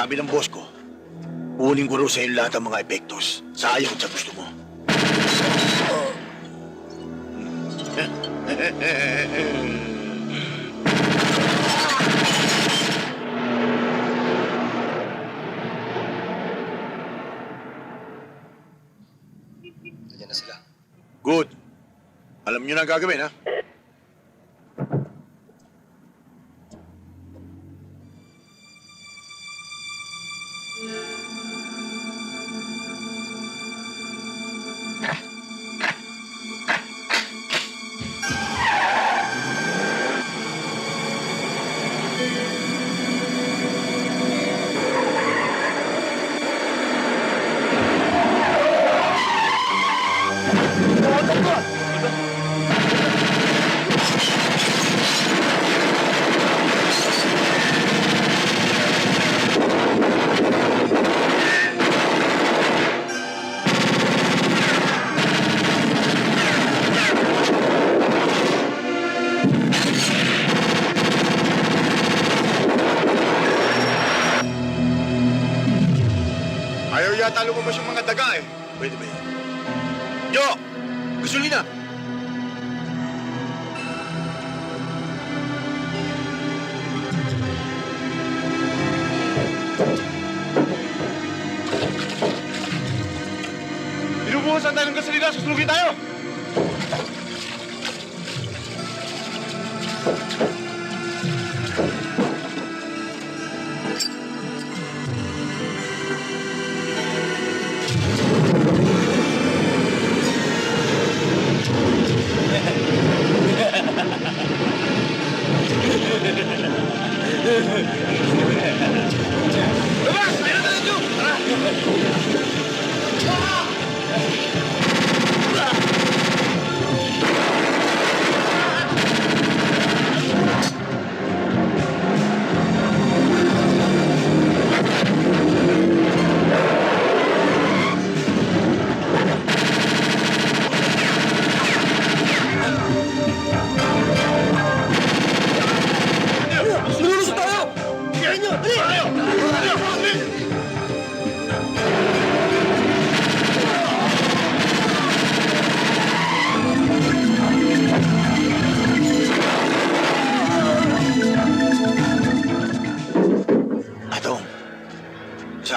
sabi ng boss ko, kunin ko raw sa iyo lahat ng mga epektos. Sayang sa gusto mo. Good. Alam niyo na ang gagawin, ha? Ayaw yata lumabas yung mga daga eh. Pwede ba yun? Yo! Gasolina! Binubuhusan tayo ng gasolina, susunugin tayo!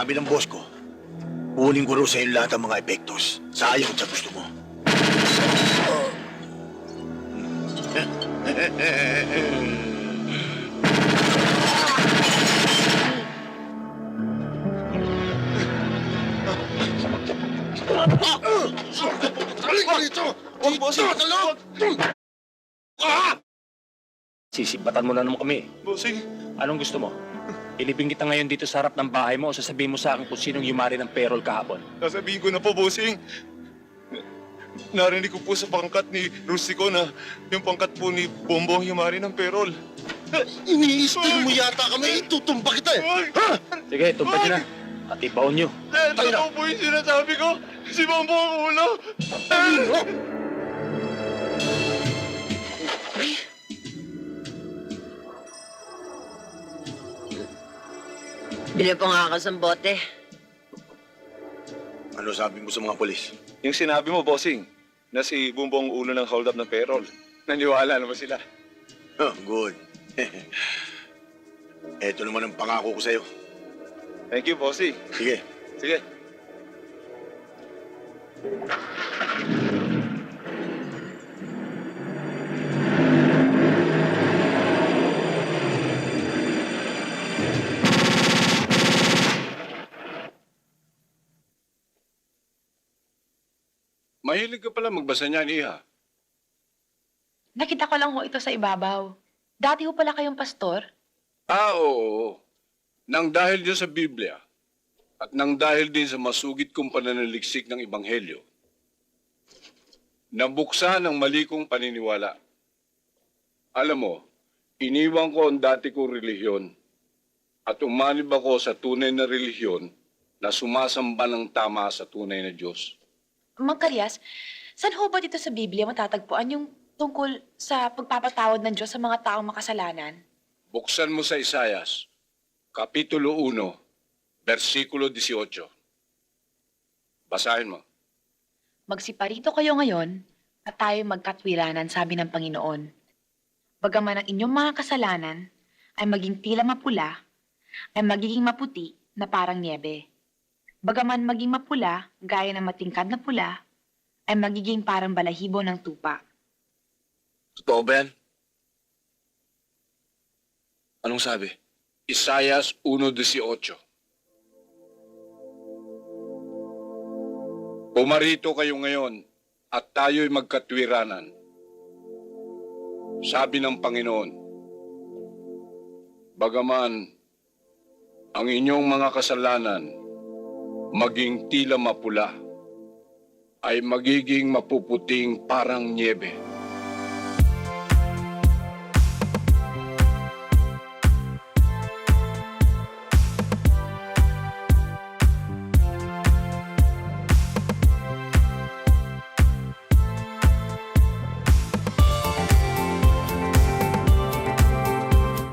Sabi ng boss ko, kunin ko raw sa iyo lahat ng mga epektos. Sayang sa gusto mo. Huwag! Sisipatan mo na naman kami. Bossing! Anong gusto mo? Ilibing kita ngayon dito sa harap ng bahay mo o sasabihin mo sa akin kung sinong yumari ng payroll kahapon. Sasabihin ko na po, bossing. Narinig ko po sa pangkat ni Rustico na yung pangkat po ni Bombong Yumari ng perol. Iniistin mo yata kami, itutumba kita eh. Ha? Sige, tumpad nyo na. At ibaon nyo. Eh, totoo po yung sinasabi ko. Si Bombong ang ulo. Bili ako sa bote. Ano sabi mo sa mga polis? Yung sinabi mo, bossing, na si Bombong ang ulo ng hold up ng perol. Naniwala naman sila. Oh, good. Ito naman ang pangako ko sa iyo. Thank you, bossing. Sige, Sige. Mahilig ka pala magbasa niyan, Iha. Nakita ko lang ho ito sa ibabaw. Dati ho pala kayong pastor? Ah, oo. Nang dahil din sa Biblia at nang dahil din sa masugid kong pananaliksik ng Ebanghelyo, nabuksan ang mali kong paniniwala. Alam mo, iniwan ko ang dati kong relihiyon at umanib ako sa tunay na relihiyon na sumasamba ng tama sa tunay na Diyos. Mang Karyas, saan ho ba dito sa Biblia matatagpuan yung tungkol sa pagpapatawad ng Diyos sa mga taong makasalanan? Buksan mo sa Isayas, Kapitulo 1, versikulo 18. Basahin mo. Magsiparito kayo ngayon at tayo magkatwiranan, sabi ng Panginoon. Bagaman ang inyong mga kasalanan ay maging tila mapula, ay magiging maputi na parang niebe. Bagaman maging mapula, gaya ng matingkad na pula, ay magiging parang balahibo ng tupa. Totoo ba? Anong sabi? Isayas 1.18 Pumarito kayo ngayon at tayo'y magkatwiranan. Sabi ng Panginoon, Bagaman ang inyong mga kasalanan maging tila mapula, ay magiging mapuputing parang niebe.